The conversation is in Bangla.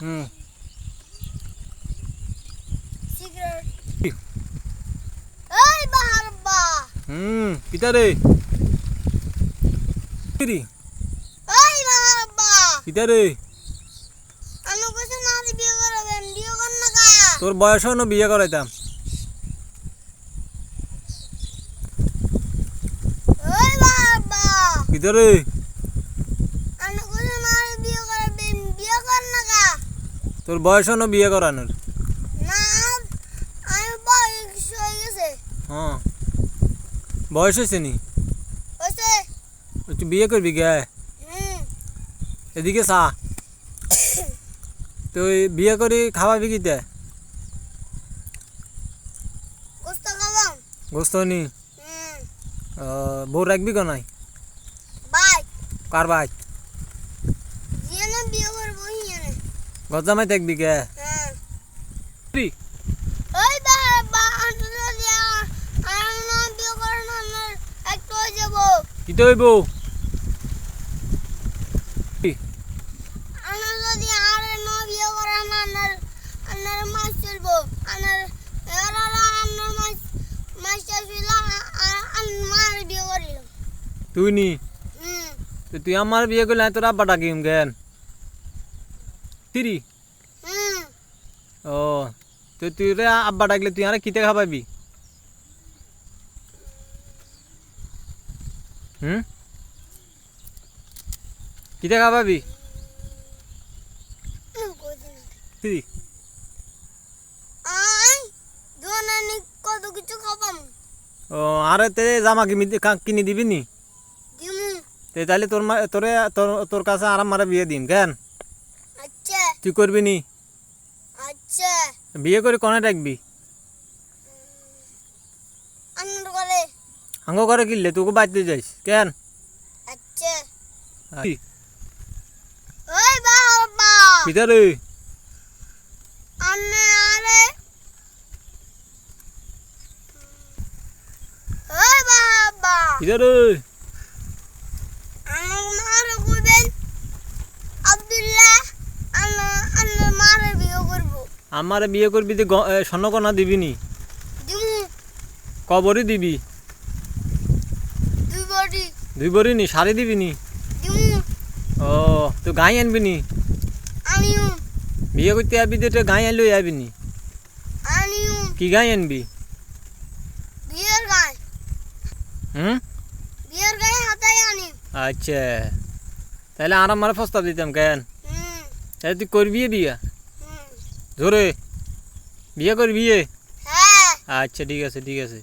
হুম সিগারেট। এই বাহার বা। হুম কিতা রে। কিরি এই বাহার বা। কিতা রে। আমি কিছু না দিয়ে বিয়ে করবেন বিয়ে কর না কা তোর বয়স হনো বিয়ে করাইতাম। এই রে আমি কিছু না দিয়ে বিয়ে করবেন বিয়ে কর না কা তোর বয়স হনো বিয়ে করানোর? হয়ে বয়স হয়েছে নি? তুই বিয়ে করবি গে? এদিকে চা। তুই বিয়ে করি খাওয়াবি কিতে? গোস্ত নি? বউ রাখবি কেন নাই? বাই। কার জিয়ানে বিয়ে করব গজামাই হ্যাঁ কি? হয়ে যাব। হইব? তুই নি? তো তুই আমার বিয়ে করলে তোর আব্বা ডাকিম জ্ঞান তিরি? ও তো তুই রে আব্বা ডাকলে তুই আর কিতে খাবাবি? হুম? কিতে খাবাবি? তিরি। কত কিছু খাবাম। ও আরে তে জামা কিনি কিনি দিবি নি? তে তাহলে তোর তোরে তোর কাছে আর মারা বিয়ে দিম কেন? তুই করবি নি? আচ্ছা। বিয়ে করে কনে ডাকবি? আনন্দ করে। হাঙ্গ করে কিনলে তোকে বাড়তে যাইস কেন? আচ্ছা। ওই বাবা। ভিতরে আন্নে আরে। ওই বাবা। ভিতরে আমার মারে কইবেন আব্দুল্লাহ আন্না আন্না মারে বিয়ে করব আমার বিয়ে করবি যে গ- দিবি। নি কবরই দিবি? দুই বডি নি শাড়ি দিবি। নি ও তো গাই আনবি নি বিয়ে করতে আবি তো তো গাই আনলেই আবি নি কি গাই আনবি? হুম? আচ্ছা। তাহলে আর আমার প্রস্তাব দিতাম কেন? তুই করবি বিয়ে? ধরে বিয়ে করে এ? হ্যাঁ। আচ্ছা ঠিক আছে ঠিক আছে।